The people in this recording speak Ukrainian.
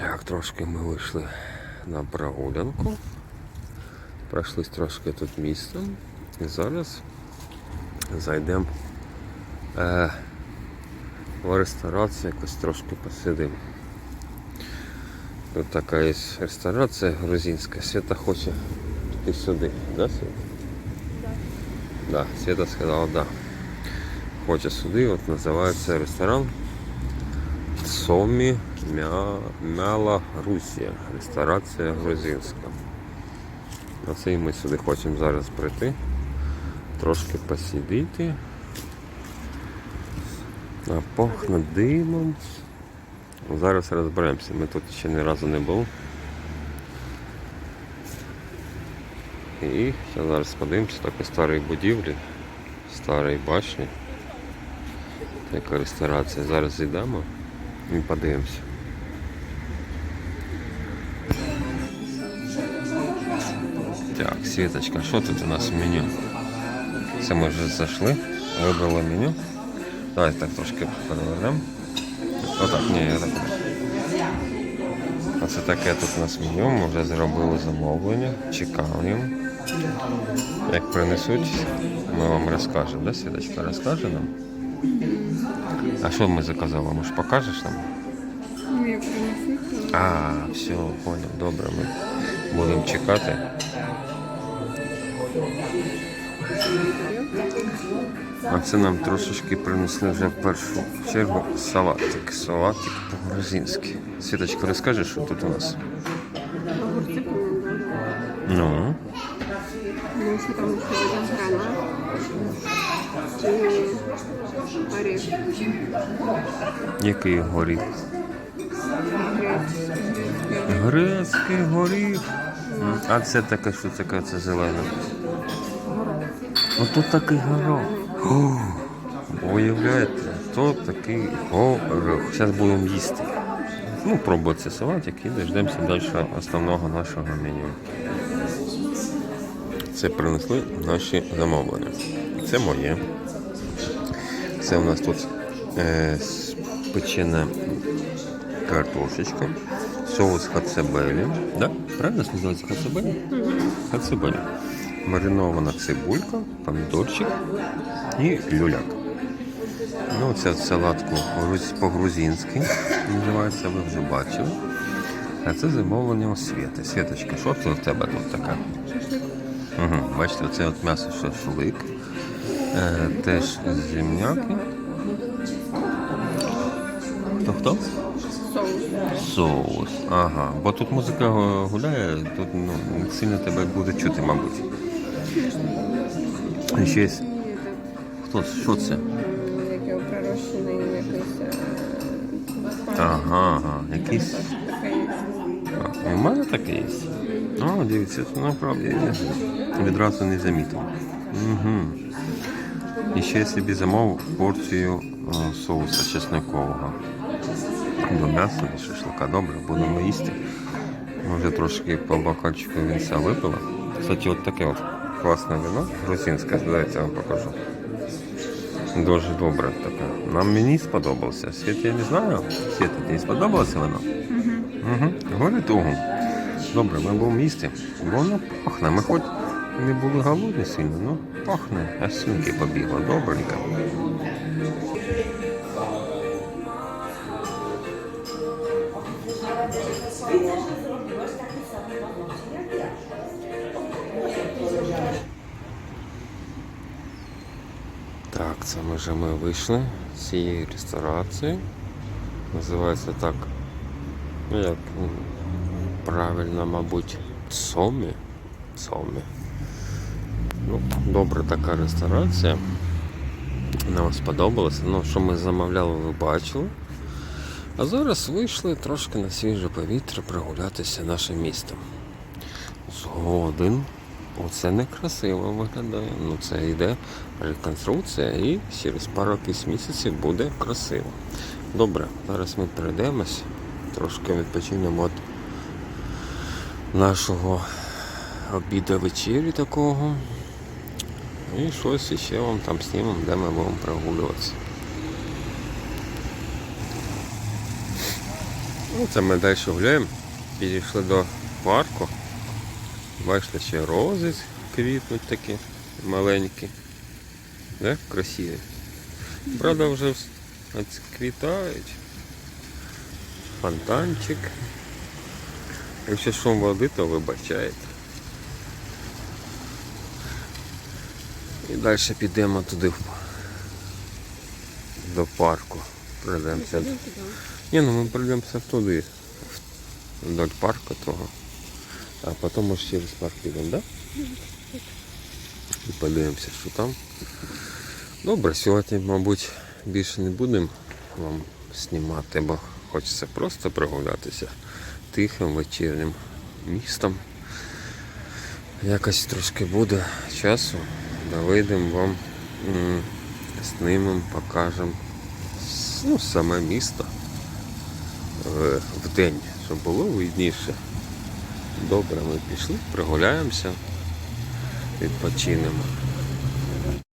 Так, трошки ми вийшли на прогулянку. Пройшлись трошки тут містом. І зараз зайдемо е, в ресторацію, якось трошки посидимо. Тут така є ресторація грузинська. Свята хоче піти сюди, да, Свята? Да, Свята сказала, да. Хоче сюди, от називається ресторан Сомі Мя... Мяла Грузія. Ресторація грузинська. Оце і ми сюди хочемо зараз прийти. Трошки посидіти. Пахне димом. Зараз розберемося. Ми тут ще ні разу не були. І зараз подивимося такої старої будівлі, старої башні. Така ресторація. Зараз зійдемо і подивимося. Так, Світочка, що тут у нас в меню? Це ми вже зайшли, вибрали меню. Давай так трошки перевернемо. Отак, ні, я так. Оце таке тут у нас меню, ми вже зробили замовлення, чекаємо. Як принесуть, ми вам розкажемо, да, Світочка розкаже нам? А що ми заказали? Може покажеш нам? Ну, я принесу. А, все, понял, добре, ми будемо чекати. А це нам трошечки принесли вже в першу чергу салатик. Салатик по-грузинськи. Світочка, розкажеш, що тут у нас? Огурці. Ну, Ну, там ще є гранат. І оріх. який горіх? Грецький. Горіх. А це таке, що таке, це зелене. Ото такий горох. О, уявляєте, то такий горох. Зараз будемо їсти. Ну, пробувати салатик і дождемося далі основного нашого меню. Це принесли наші замовлення. Це моє. Це у нас тут е, печена картошечка, соус хацебелі. Да? Правильно називається хацебелі? Хацебелі. Маринована цибулька, помідорчик і люляк. Ну, це салатку по-грузинськи називається, ви вже бачили. А це замовлення у Світи. Світочка, що це у тебе тут таке? Угу. Бачите, це от м'ясо шашлик. Е, теж земняки. Хто хто? Соус. Соус. Ага. Бо тут музика гуляє, тут ну, сильно тебе буде чути, мабуть. І ще є. Хто? Що це? так, як його пророщений якийсь е, Ага, ага. Якийсь. А, у мене таке є. О, дивіться, це насправді я відразу не замітив. Угу. І ще я собі замовив порцію е, соуса чесникового. До м'яса, до шашлика. Добре, будемо їсти. Ми вже трошки по бокальчику вінця випили. Кстати, от таке от класне вино, грузинське, давайте я вам покажу. Дуже добре таке. Нам мені сподобався. Світ я не знаю. Світ, тобі сподобалося вино? Угу. Говорить ого. Добре, ми будемо їсти. Воно пахне. Ми хоч не були голодні сильно, ну пахне. Аж слюнки побігло. Добренько. Так, це ми вже ми вийшли з цієї ресторації. Називається так. Ну як м, правильно, мабуть, Сомі. Сомі. Ну, добра така ресторація. Нам сподобалося. Ну, що ми замовляли, ви бачили. А зараз вийшли трошки на свіже повітря прогулятися нашим містом. Згоден. Оце некрасиво виглядає. Ну це йде реконструкція і через пару якісь місяців буде красиво. Добре, зараз ми перейдемось, трошки відпочинемо від нашого обіду вечері такого. І щось іще вам там знімемо, де ми будемо прогулюватися. Ну, це ми далі гуляємо. Підійшли до парку. Бачите, ще рози квітнуть такі маленькі. Да? Красиві. Правда, вже відквітають. Фонтанчик. Якщо шум води, то вибачаєте. І далі підемо туди до парку. Пройдемося. Ні, ну ми пройдемося туди. Вдоль парку того. А потім може через парк підемо, так? Да? І подивимося, що там. Добре, сьогодні, мабуть, більше не будемо вам знімати, бо хочеться просто прогулятися тихим вечірнім містом. Якось трошки буде часу, вийдемо вам, знімемо, покажемо ну, саме місто в, в день, щоб було видніше. Добре, ми пішли, прогуляємося, відпочинемо.